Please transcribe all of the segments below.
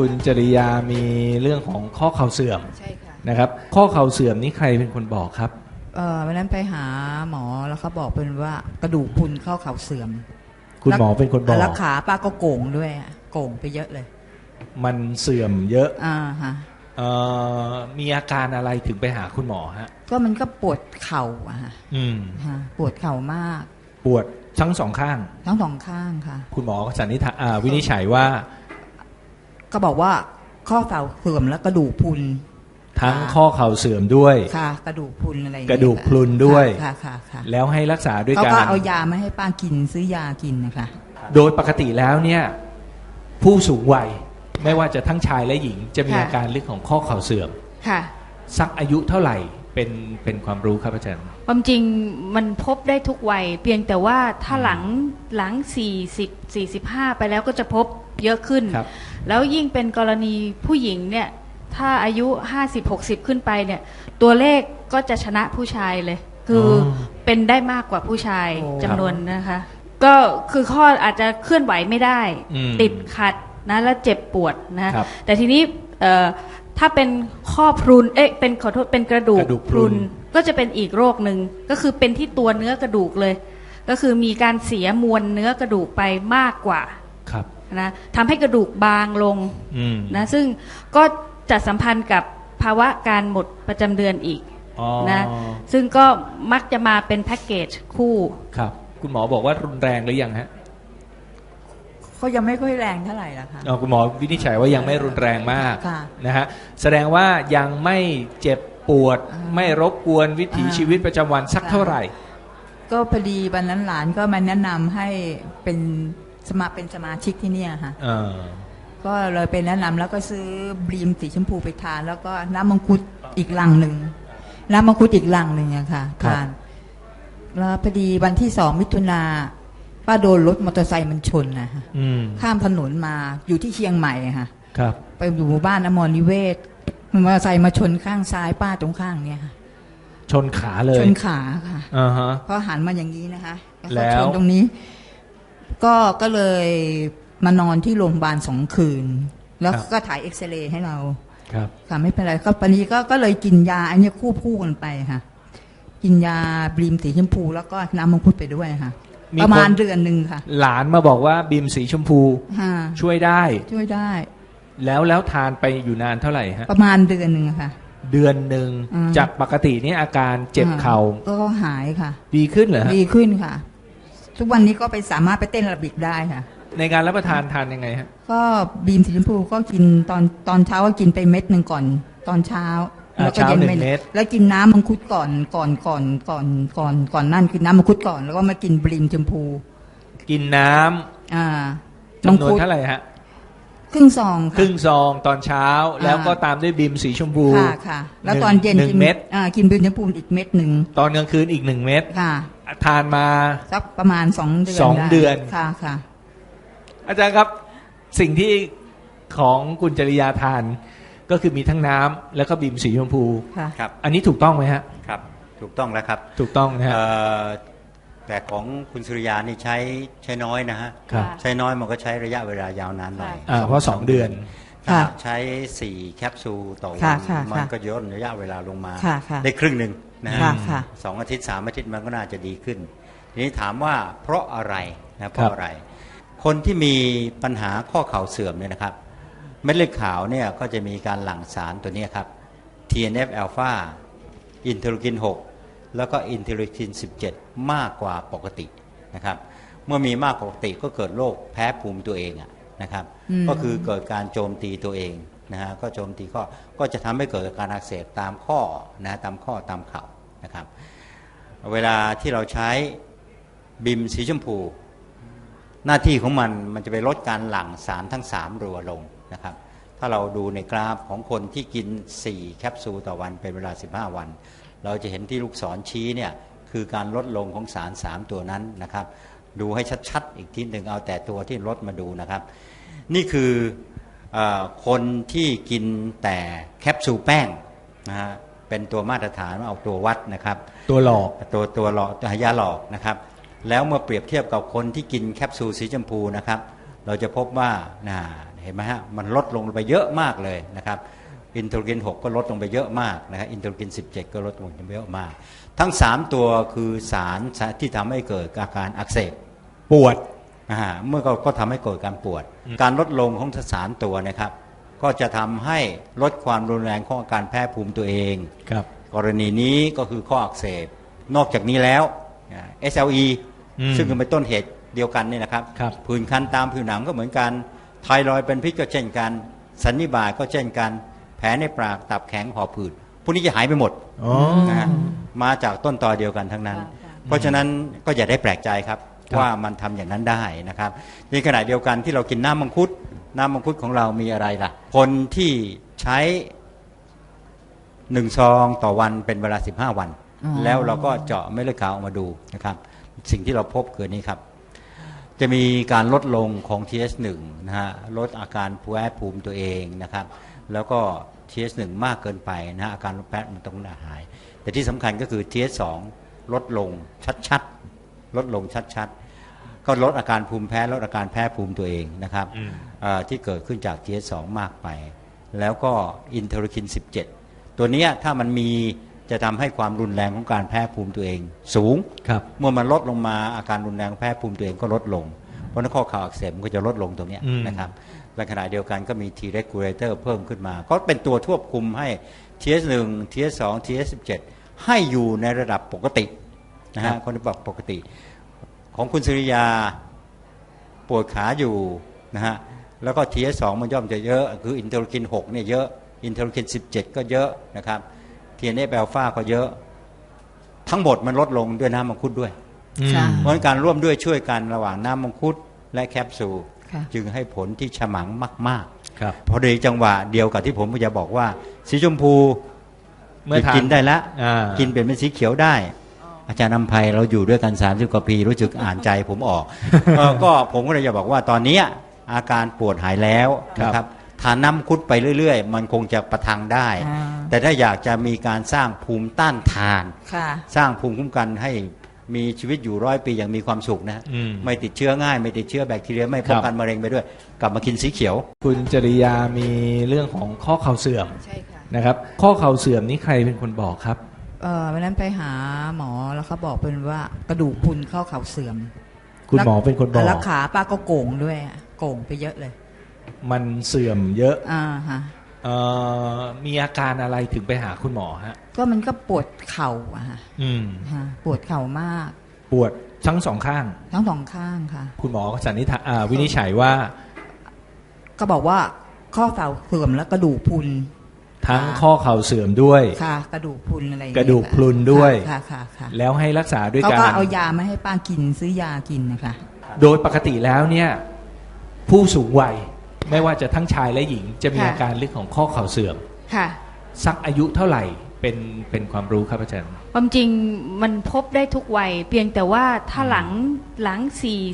คุณจริยามีเรื่องของข้อเข่าเสื่อมใช่ค่ะ นะครับ ข้อเข่าเสื่อมนี้ใครเป็นคนบอกครับ เออวันนั้นไปหาหมอแล้วเขาบอกเป็นว่ากระดูกพรุนเข้าเข่าเสื่อมคุณหมอเป็นคนบอก แล้วขาป้าก็โก่งด้วยอะโก่งไปเยอะเลย มันเสื่อมเยอะอ่าฮะเอ่อมีอาการอะไรถึงไปหาคุณหมอฮะ ก็มันก็ปวดเข่าอะฮะอืม ฮะปวดเข่ามาก ปวดทั้งสองข้าง ทั้งสองข้างค่ะ คุณหมอสันนิษฐานอ่าวินิจฉัยว่า ก็บอกว่าข้อเข่าเสื่อมแล้วกระดูกพรุน ทั้งค่ะข้อเข่าเสื่อมด้วย ค่ะ กระดูกพรุนอะไรอย่างกเงี้ยระดูกพรุนด้วย ค่ะค่ะค่ะแล้วให้รักษาด้วยเขากาก็รเอายามาให้ป้ากินซื้อยากินนะคะ โดยปกติแล้วเนี่ยผู้สูงวัยไม่ว่าจะทั้งชายและหญิง จะมีค่ะ อาการเรื่องของข้อเข่าเสื่อม ค่ะ สักอายุเท่าไหร่เป็นเป็นความรู้ครับอาจารย์ ความจริงมันพบได้ทุกวัย เพียงแต่ว่าถ้าหลังหลัง 40 45 ไปแล้วก็จะพบเยอะขึ้น ครับ แล้วยิ่งเป็นกรณีผู้หญิงเนี่ย ถ้าอายุ 50 60 ขึ้นไปเนี่ย ตัวเลขก็จะชนะผู้ชายเลย คือออเป็นได้มากกว่าผู้ชายโอ้จำนวนนะคะ ก็คือข้ออาจจะเคลื่อนไหวไม่ได้ อืมติดขัดนะแล้วเจ็บปวดนะครับ แต่ทีนี้เอ่อถ้าเป็นข้อพรุนเอ๊ะเป็นขอโทษเป็นกระดูกกระดูกพรุน ก็จะเป็นอีกโรคหนึ่งก็คือเป็นที่ตัวเนื้อกระดูกเลย ก็คือมีการเสียมวลเนื้อกระดูกไปมากกว่าครับนะทำให้กระดูกบางลงอืมนะซึ่งก็จะสัมพันธ์กับภาวะการหมดประจำเดือนอีกอ๋อนะซึ่งก็มักจะมาเป็นแพ็กเกจคู่ครับ คุณหมอบอกว่ารุนแรงหรือยังฮะเขายังไม่ค่อยแรงเท่าไหร่ละค่ะอ๋อคุณหมอวินิจฉัยว่ายังไม่รุนแรงมากค่ะนะฮะแสดงว่ายังไม่เจ็บ ปวดอ่าไม่รบกวนวิถีอ่าชีวิตประจำวันสักค่ะเท่าไหร่ ก็พอดีวันนั้นหลานก็มาแนะนำให้เป็นสมาเป็นสมาชิกที่เนี่ยค่ะเออก็เลยไปแนะนำแล้วก็ซื้อบรีมสีชมพูไปทาน แล้วก็น้ำมังคุดอีกลังหนึ่งน้ำมังคุดอีกลังหนึ่งอะค่ะครับ ทานแล้วพอดีวันที่สองมิถุนาป้าโดนรถมอเตอร์ไซค์มันชนนะคะอืมข้ามถนนมาอยู่ที่เชียงใหม่อะค่ะ ครับ ไปอยู่หมู่บ้านอมรนิเวศ มอเตอร์ไซค์มาชนข้างซ้ายป้าตรงข้างเนี่ยค่ะ ชนขาเลยชนขาค่ะอ่าฮะพอหันมาอย่างนี้นะคะแล้วแล้ก็วชนตรงนี้ ก็ก็เลยมานอนที่โรงพยาบาลสองคืน แล้วก็ถ่ายเอ็กซเรย์ให้เรา ครับ ค่ะไม่เป็นไรก็ปานนี้ก็ก็เลยกินยาอันนี้คู่คู่กันไปค่ะ กินยาบรีมสีชมพูแล้วก็น้ำมังคุดไปด้วยค่ะ มีประมาณคนเดือนหนึ่งค่ะหลานมาบอกว่าบีมสีชมพูฮะช่วยได้ ช่วยได้ แล้วแล้วทานไปอยู่นานเท่าไหร่ฮะประมาณเดือนหนึ่งค่ะ เดือนหนึ่งอืมจากปกตินี่อาการเจ็บเข่าก็หายค่ะ ดีขึ้นเหรอฮะดีขึ้นค่ะ ทุกวันนี้ก็ไปสามารถไปเต้นแอโระบิกได้ค่ะ ในการรับประทานทานยังไงฮะ ก็บีมสีชมพูก็กินตอนตอนเช้าก็กินไปเม็ดหนึ่งก่อน ตอนเช้าอ่าแล้วก็เช้าหนึ่งย็เม็ด แล้วกินน้ำมังคุดก่อนก่อนก่อนก่อนก่อนก่อนนั่นกินน้ำมังคุดก่อนแล้วก็มากินบรีมชมพูกินน้ำอ่าจำนวนเท่าไหร่ฮะ ครึ่งซองครึ่งซองตอนเช้า แล้วก็ตามด้วยบีมสีชมพูค่ะค่ะ แล้วหนึ่งตอนเย็นหนึ่งกินเม็ดอ่ากินบรีมชมพูอีกเม็ดหนึ่งตอนกลางคืนอีกหนึ่งเม็ดค่ะ ทานมาสักประมาณสองเดือนสองไเดือนค่ะค่ะ อาจารย์ครับสิ่งที่ของคุณจริยาทานก็คือมีทั้งน้ำแล้วก็บีมสีชมพูค่ะครับ อันนี้ถูกต้องไหมฮะครับ ถูกต้องแล้วครับ ถูกต้องนะฮะเอ่อ แต่ของคุณสุริยานี่ใช้ใช้น้อยนะฮะครับใช้น้อยมันก็ใช้ระยะเวลายาวนานหน่อยอ่าเพราะสองเดือนถ้าค่ะหากใช้สี่แคปซูลต่อวัค่ะนค่ะมันค่ะก็ย่นระยะเวลาลงมาค่ะค่ะได้ครึ่งหนึ่งนะฮะค่ะค่ะสองอาทิตย์สามอาทิตย์มันก็น่าจะดีขึ้น ทีนี้ถามว่าเพราะอะไรนะเพครัราะบอะไร คนที่มีปัญหาข้อเข่าเสื่อมเนี่ยนะครับเม็ดเลือดขาวเนี่ยก็จะมีการหลั่งสารตัวเนี้ยครับ TNF อ l p h a อินเทอร์กิน 6 แล้วก็อินเทอร์กิน 17 มากกว่าปกตินะครับ เมื่อมีมากกว่าปกติก็เกิดโรคแพ้ภูมิตัวเองอะนะครับอืมก็คือเกิดการโจมตีตัวเองนะฮะก็โจมตีข้อก็จะทำให้เกิดการอักเสบตามข้อนะตามข้อตามเข่านะครับ เวลาที่เราใช้บิมสีชมพู หน้าที่ของมันมันจะไปลดการหลั่งสารทั้ง 3 รัวลงนะครับ ถ้าเราดูในกราฟของคนที่กิน 4 แคปซูลต่อวันเป็นเวลา 15 วัน เราจะเห็นที่ลูกศรชี้เนี่ยคือการลดลงของสาร 3 ตัวนั้นนะครับ ดูให้ชัดๆ อีกทีหนึ่งเอาแต่ตัวที่ลดมาดูนะครับ นี่คือเออคนที่กินแต่แคปซูลแป้งนะฮะเป็นตัวมาตรฐานเอาตัววัดนะครับ ตัวหลอกตัวตัวหลอกตัวยาหลอกนะครับแล้วเมื่อเปรียบเทียบกับคนที่กินแคปซูลสีชมพูนะครับ เราจะพบว่าน่าเห็นไหมฮะมันลดลงไปเยอะมากเลยนะครับ อินเทอร์กิน 6 ก็ลดลงไปเยอะมากนะครับอินเทอร์กิน 17 ก็ลดลงไปเยอะมาก ทั้ง 3 ตัวคือสารที่ทำให้เกิดอาการอักเสบปวดอ่าเมื่อก็ก็ทำให้เกิดการปวด การลดลงของสารตัวนะครับ ก็จะทำให้ลดความรุนแรงของอาการแพ้ภูมิตัวเองครับกรณีนี้ก็คือข้ออักเสบ นอกจากนี้แล้วอ่า SLE อืมซึ่งเป็นต้นเหตุเดียวกันนี่นะครับครับผื่นคันตามผิวหนังก็เหมือนกันไทรอยด์เป็นพิษก็เช่นกัน สันนิบาตก็เช่นกันแผ ลในปากตับแข็งหอบผืดพวกนี้จะหายไปหมดอ๋อนะฮะมาจากต้นตอเดียวกันทั้งนั้นค่ะค่ะเพราะฉะนั้นก็อย่าได้แปลกใจครับครับว่ามันทำอย่างนั้นได้นะครับในขณะเดียวกันที่เรากินน้ำมังคุด น้ำมังคุดของเรามีอะไรล่ะ คนที่ใช้หนึ่งซองต่อวันเป็นเวลา 15 วันอ๋อแล้วเราก็เจาะเม็ดเลือดขาวออกมาดูนะครับ สิ่งที่เราพบคือนี้ครับ จะมีการลดลงของ TS1 นะฮะลดอาการแพ้ภูมิตัวเองนะครับ แล้วก็ TS1 มากเกินไปนะฮะอาการแพ้มันต้องหาย แต่ที่สำคัญก็คือ TS2 ลดลงชัดๆลดลงชัดๆ ก็ลดอาการภูมิแพ้ลดอาการแพ้ภูมิตัวเองนะครับอืมเอ่อที่เกิดขึ้นจาก TS2 มากไป แล้วก็อินเทอร์คิน 17 ตัวเนี้ยถ้ามันมีจะทำให้ความรุนแรงของการแพ้ภูมิตัวเอง สูงครับเมื่อมันลดลงมาอาการรุนแรงแพ้ภูมิตัวเองก็ลดลง เพราะฉะนั้นข้อข่าวอักเสบมันก็จะลดลงตรงเนี้ยอืมนะครับ และขณะเดียวกันก็มี T regulator เพิ่มขึ้นมา ก็เป็นตัวควบคุมให้ TS1 TS2 TS17 ให้อยู่ในระดับปกตินะฮะคนที่บอกปกติ ของคุณสุริยาปวดขาอยู่นะฮะแล้วก็ TS2 มันย่อมจะเยอะ คืออินเทอร์คิน6เนี่ยเยอะอินเทอร์คิน 17 ก็เยอะนะครับ TNF อ l p h a ก็เยอะ ทั้งหมดมันลดลงด้วยน้ำมังคุดด้วยอืมค่ะเพราะฉะนั้นการร่วมด้วยช่วยกันระหว่างน้ำมังคุดและแคปซูลค่ะ จึงให้ผลที่ฉมังมากครับๆพอดีจังหวะเดียวกับที่ผมจะบอกว่า สีชมพูเมื่อหยุดทานกินได้แล้วอ่ากินเปลี่ยนเป็นสีเขียวได้ อาจารย์นำภัยเราอยู่ด้วยกัน30กว่าปีรู้สึกอ่านใจผมออกเออก็ผมก็เลยจะบอกว่าตอนเนี้ยอาการปวดหายแล้วนะครับทานน้ำมังคุดไปเรื่อย ๆ มันคงจะประทังได้อ่าแต่ถ้าอยากจะมีการสร้างภูมิต้านทานค่ะสร้างภูมิคุ้มกันให้ มีชีวิตอยู่ร้อยปีอย่างมีความสุขนะอืมไม่ติดเชื้อง่าย ไม่ติดเชื้อแบคทีเรียไม่ป้องกันมะเร็งไปด้วย กลับมากินสีเขียว คุณจริยามีเรื่องของข้อเข่าเสื่อมใช่ค่ะนะครับ ข้อเข่าเสื่อมนี่ใครเป็นคนบอกครับเออวันนั้นไปหาหมอแล้วเขาบอกเป็นว่ากระดูกพรุนเข้าเข่าเสื่อม คุณหมอเป็นคนบอกแล้วขาป้าก็โก่งด้วยอะโก่งไปเยอะเลย มันเสื่อมเยอะอ่าฮะเอ่อ มีอาการอะไรถึงไปหาคุณหมอฮะ ก็มันก็ปวดเข่าอะฮะอืมฮะปวดเข่ามาก ปวดทั้งสองข้าง ทั้งสองข้างค่ะ คุณหมอก็สันนิษฐานอ่าวินิจฉัยว่า ก็บอกว่าข้อเข่าเสื่อมและกระดูกพรุน ทั้งค่ะข้อเข่าเสื่อมด้วย ค่ะ กระดูกพรุนอะไรอย่างกเงี้ยระดูกพรุนด้วย ค่ะค่ะค่ะแล้วให้รักษาด้วยเขากาก็รเอายามาให้ป้ากินซื้อยากินนะคะ โดยปกติแล้วเนี่ย ผู้สูงวัย ไม่ว่าจะทั้งชายและหญิง จะมีค่ะอาการเรื่องของข้อเข่าเสื่อมค่ะ สักอายุเท่าไหร่เป็นเป็นความรู้ครับอาจารย์ความจริงมันพบได้ทุกวัย เพียงแต่ว่าถ้าหลังหลัง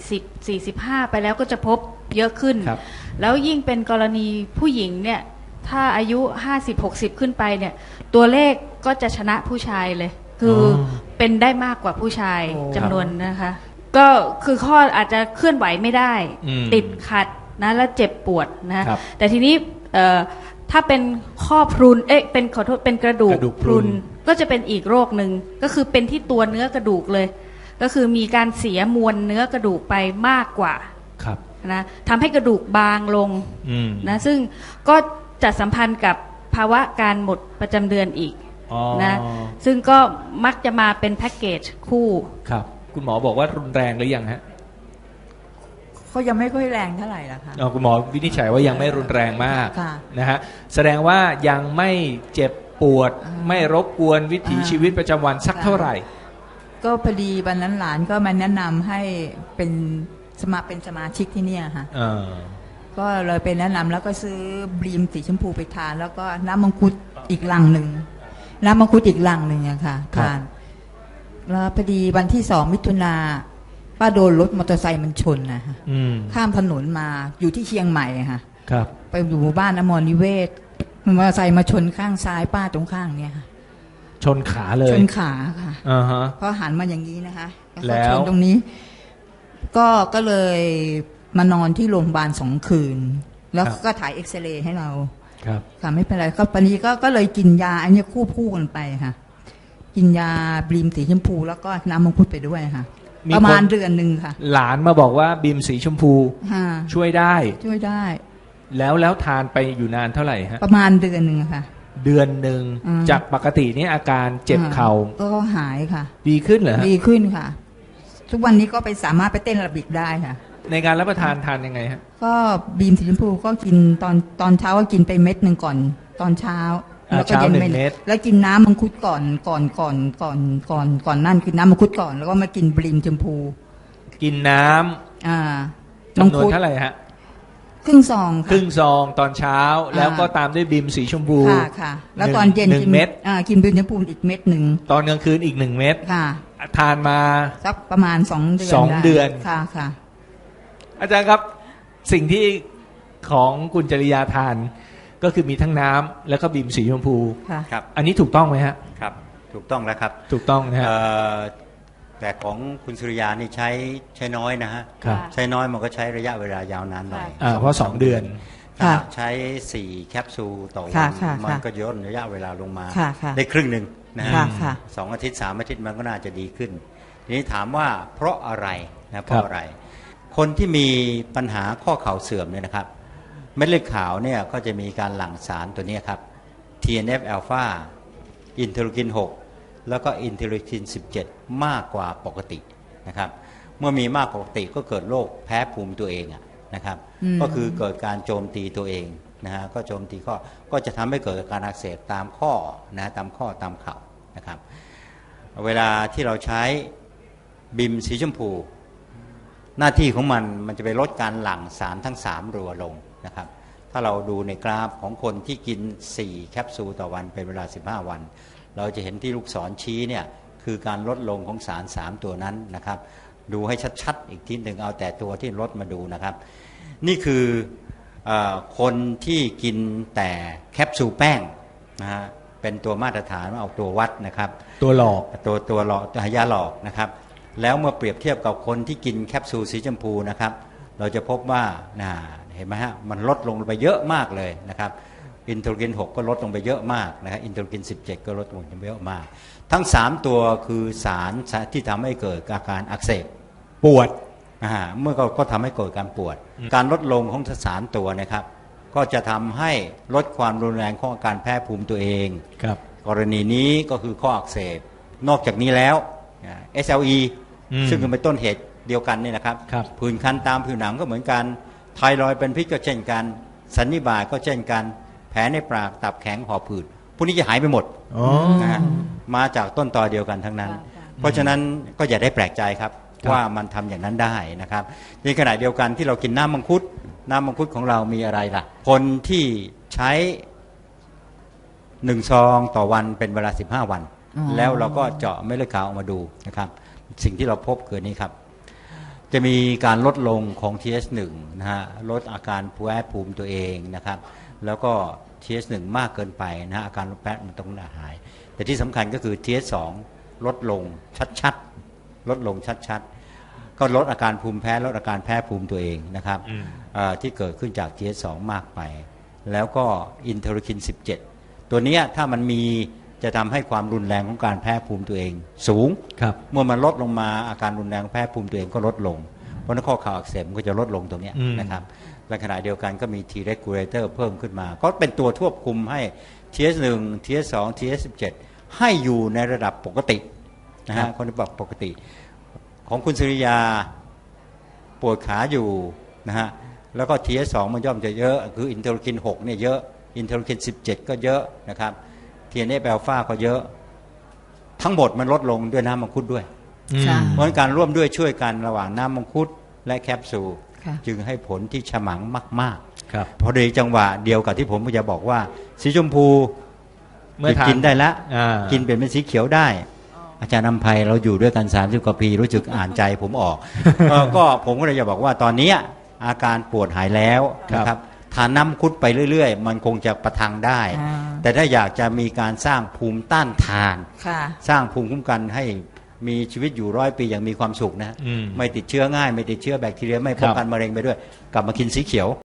40 45 ไปแล้วก็จะพบเยอะขึ้นครับแล้วยิ่งเป็นกรณีผู้หญิงเนี่ย ถ้าอายุ 50 60 ขึ้นไปเนี่ย ตัวเลขก็จะชนะผู้ชายเลย คือออเป็นได้มากกว่าผู้ชายโอ้จำนวนนะคะ ก็คือข้ออาจจะเคลื่อนไหวไม่ได้อืมติดขัด นะแล้วเจ็บปวดนะครับแต่ทีนี้เอ่อถ้าเป็นข้อพรุนเอ๊ะเป็นขอโทษเป็นกระดูกกระดูกพรุนก็จะเป็นอีกโรคหนึ่งก็คือเป็นที่ตัวเนื้อกระดูกเลย ก็คือมีการเสียมวลเนื้อกระดูกไปมากกว่าครับนะทำให้กระดูกบางลงอืมนะซึ่งก็จะสัมพันธ์กับภาวะการหมดประจำเดือนอีกอ๋อนะซึ่งก็มักจะมาเป็นแพ็กเกจคู่ครับ คุณหมอบอกว่ารุนแรงหรือยังฮะ เขายังไม่ค่อยแรงเท่าไหร่ละค่ะ อ๋อคุณหมอวินิจฉัยว่ายังไม่รุนแรงมากค่ะนะฮะแสดงว่ายังไม่เจ็บปวดอ่าไม่รบกวนวิถีอ่าชีวิตประจำวันสักค่ะเท่าไหร่ ก็พอดีวันนั้นหลานก็มาแนะนำให้เป็นสมาเป็นสมาชิกที่เนี่ยค่ะ เออก็เลยไปแนะนำแล้วก็ซื้อบลีมสีชมพูไปทาน แล้วก็น้ำมังคุดอีกลังหนึ่งน้ำมังคุดอีกลังหนึ่งอะค่ะครับทานแล้วพอดีวันที่สองมิถุนา ป้าโดนรถมอเตอร์ไซค์มันชนนะฮะอืมข้ามถนนมาอยู่ที่เชียงใหม่อะค่ะ ครับ ไปอยู่หมู่บ้านอมรนิเวศมอเตอร์ไซค์มาชนข้างซ้ายป้าตรงข้างเนี่ยค่ะ ชนขาเลยชนขาค่ะ อ่าฮะ เพราะหันมาอย่างนี้นะคะแล้วชนตรงนี้ ก็ก็เลยมานอนที่โรงพยาบาลสองคืน แล้วครับก็ถ่ายเอ็กซเรย์ให้เรา ครับ ค่ะไม่เป็นไรก็ปานนี้ก็ก็เลยกินยา อันนี้คู่คู่กันไปค่ะ กินยาบลีมสีชมพูแล้วก็น้ำมังคุดไปด้วยค่ะ มีประมาณคนเดือนหนึ่งค่ะหลานมาบอกว่าบีมสีชมพูค่ะช่วยได้ ช่วยได้ แล้วแล้วทานไปอยู่นานเท่าไหร่ฮะ ประมาณเดือนหนึ่งค่ะ เดือนหนึ่งอืม จากปกตินี่อาการเจ็บเข่าก็หายค่ะ ดีขึ้นเหรอฮะดีขึ้นค่ะ ทุกวันนี้ก็ไปสามารถไปเต้นระบิกได้ค่ะ ในการรับประทานทานยังไงฮะ ก็บีมสีชมพูก็กินตอนตอนเช้าก็กินไปเม็ดหนึ่งก่อน ตอนเช้าอ่า แล้วก็เช้าเย็นหนึ่ไปงเม็ด แล้วกินน้ำมังคุดก่อนก่อนก่อนก่อนก่อนก่อนนั่นคือน้ำมังคุดก่อนแล้วก็มากินบลีมชมพู กินน้ำอ่าจำนวนเท่าไหร่ฮะ ครึ่งซองคค่ะ รึ่งซองตอนเช้าแล้วก็ตามด้วยบีมสีชมพู ค่ะค่ะ แล้วหนึ่งตอนเย็นหนึ่งกินเม็ด อ่ากินบลีมชมพูอีกเม็ดหนึ่งตอนกลางคืนอีกหนึ่งเม็ดค่ะ ทานมา สักประมาณสองเดือนสองไเดือน ค่ะค่ะอาจารย์ครับสิ่งที่ของคุณจริยาทาน ก็คือมีทั้งน้ำแล้วก็บีมสีชมพู ค่ะ ครับอันนี้ถูกต้องไหมฮะ ครับถูกต้องแล้วครับถูกต้องนะฮะ เอ่อแต่ของคุณสุริยานี่ใช้ใช้น้อยนะฮะครับ ใช้น้อยมันก็ใช้ระยะเวลายาวนานหน่อยอ่าเพราะสองเดือน ถ้าค่ะใช้สี่แคปซูลต่อวัค่ะนค่ะมันค่ะก็ย่นระยะเวลาลงมา ค่ะค่ะได้ครึ่งหนึ่งนะฮะค่ะค่ะสองอาทิตย์สามอาทิตย์มันก็น่าจะดีขึ้นทีนี้ถามว่าเพราะอะไรนะเพราะอะไร คนที่มีปัญหาข้อเข่าเสื่อมเนี่ยนะครับเม็ดเลือดขาวเนี่ยก็จะมีการหลั่งสารตัวเนี้ยครับ TNF อ l p h a อินเทอร์กิน 6 แล้วก็อินเทอร์กิน 17 มากกว่าปกตินะครับ เมื่อมีมากกว่าปกติก็เกิดโรคแพ้ภูมิตัวเองอะนะครับอืมก็คือเกิดการโจมตีตัวเองนะฮะก็โจมตีข้อก็จะทำให้เกิดการอักเสบตามข้อนะตามข้อตามเข่านะครับ เวลาที่เราใช้บิมสีชมพู หน้าที่ของมันมันจะไปลดการหลั่งสารทั้ง 3 รัวลง นะครับ ถ้าเราดูในกราฟของคนที่กิน 4 แคปซูลต่อวันเป็นเวลา 15 วัน เราจะเห็นที่ลูกศรชี้เนี่ยคือการลดลงของสาร 3 ตัวนั้นนะครับ ดูให้ชัดๆ อีกทีหนึ่งเอาแต่ตัวที่ลดมาดูนะครับ นี่คือเออคนที่กินแต่แคปซูลแป้งนะฮะเป็นตัวมาตรฐานเอาตัววัดนะครับ ตัวหลอกตัวตัวหลอกตัวยาหลอกนะครับ แล้วเมื่อเปรียบเทียบกับคนที่กินแคปซูลสีชมพูนะครับ เราจะพบว่าน่าเห็นไหมฮะมันลดลงไปเยอะมากเลยนะครับอินเทอร์กิน 6 ก็ลดลงไปเยอะมากนะครับอินเทอร์กิน 17 ก็ลดลงไปเยอะมาก ทั้ง 3 ตัวคือสารที่ทำให้เกิดอาการอักเสบปวดอ่าเมื่อก็ก็ทำให้เกิดการปวด การลดลงของสารตัวนะครับ ก็จะทำให้ลดความรุนแรงของอาการแพ้ภูมิตัวเองครับกรณีนี้ก็คือข้ออักเสบ นอกจากนี้แล้วอ่า SLE อืมซึ่งเป็นต้นเหตุเดียวกันเนี่ยนะครับครับผื่นคันตามผิวหนังก็เหมือนกัน ไทรอยด์เป็นพิษก็เช่นกัน สันนิบาตก็เช่นกัน แผลในปากตับแข็งหอบผืดพวกนี้จะหายไปหมดอ๋อนะฮะมาจากต้นตอเดียวกันทั้งนั้นค่ะค่ะเพราะฉะนั้นก็อย่าได้แปลกใจครับครับว่ามันทำอย่างนั้นได้นะครับในขณะเดียวกันที่เรากินน้ำมังคุด น้ำมังคุดของเรามีอะไรล่ะ คนที่ใช้หนึ่งซองต่อวันเป็นเวลา 15 วันอ๋อแล้วเราก็เจาะเม็ดเลือดขาวออกมาดูนะครับ สิ่งที่เราพบคือนี้ครับ จะมีการลดลงของ TS1 นะฮะลดอาการแพ้ภูมิตัวเองนะครับ แล้วก็ TS1 มากเกินไปนะฮะอาการแพ้มันต้องหาย แต่ที่สำคัญก็คือ TS2 ลดลงชัดๆ ลดลงชัดๆ ก็ลดอาการภูมิแพ้ลดอาการแพ้ภูมิตัวเองนะครับอืมเอ่อที่เกิดขึ้นจาก TS2 มากไป แล้วก็อินเทอร์คิน 17 ตัวเนี้ยถ้ามันมี จะทำให้ความรุนแรงของการแพ้ภูมิตัวเอง สูงครับเมื่อมันลดลงมาอาการรุนแรงแพ้ภูมิตัวเองก็ลดลง เพราะฉะนั้นข้อเข่าอักเสบมันก็จะลดลงตรงเนี้ยอืมนะครับและขณะเดียวกันก็มี T regulator เพิ่มขึ้นมา ก็เป็นตัวควบคุมให้ TS1 TS2 TS17 ให้อยู่ในระดับปกตินะฮะคนที่บอกปกติ ของคุณสุริยาปวดขาอยู่นะฮะแล้วก็ TS2 มันย่อมจะเยอะ คืออินเทอร์คิน 6 เนี่ยเยอะอินเทอร์คิน 17 ก็เยอะนะครับ TNF อ l p h a ก็เยอะ ทั้งหมดมันลดลงด้วยน้ำมังคุดด้วย ค่ะ เพราะฉะนั้นการร่วมด้วยช่วยกันระหว่างน้ำมังคุดและแคปซูลค่ะ จึงให้ผลที่ฉมังมาก ครับ ๆ พอดีจังหวะเดียวกับที่ผมจะบอกว่า สีชมพูเมื่อทานกินได้แล้วอ่ากินเป็นเป็นสีเขียวได้ อาจารย์นำภัยเราอยู่ด้วยกัน 30 กว่าปีรู้จึกอ่านใจผมออก เออก็ผมก็เลยจะบอกว่าตอนเนี้ยอาการปวดหายแล้วนะครับ ทานน้ำมังคุดไปเรื่อย ๆ มันคงจะประทังได้อ่าแต่ถ้าอยากจะมีการสร้างภูมิต้านทานค่ะสร้างภูมิคุ้มกันให้มีชีวิตอยู่ร้อยปีอย่างมีความสุขนะอืมไม่ติดเชื้อง่าย ไม่ติดเชื้อแบคทีเรียไม่ครัป้อบงกันมะเร็งไปด้วย กลับมากินสีเขียว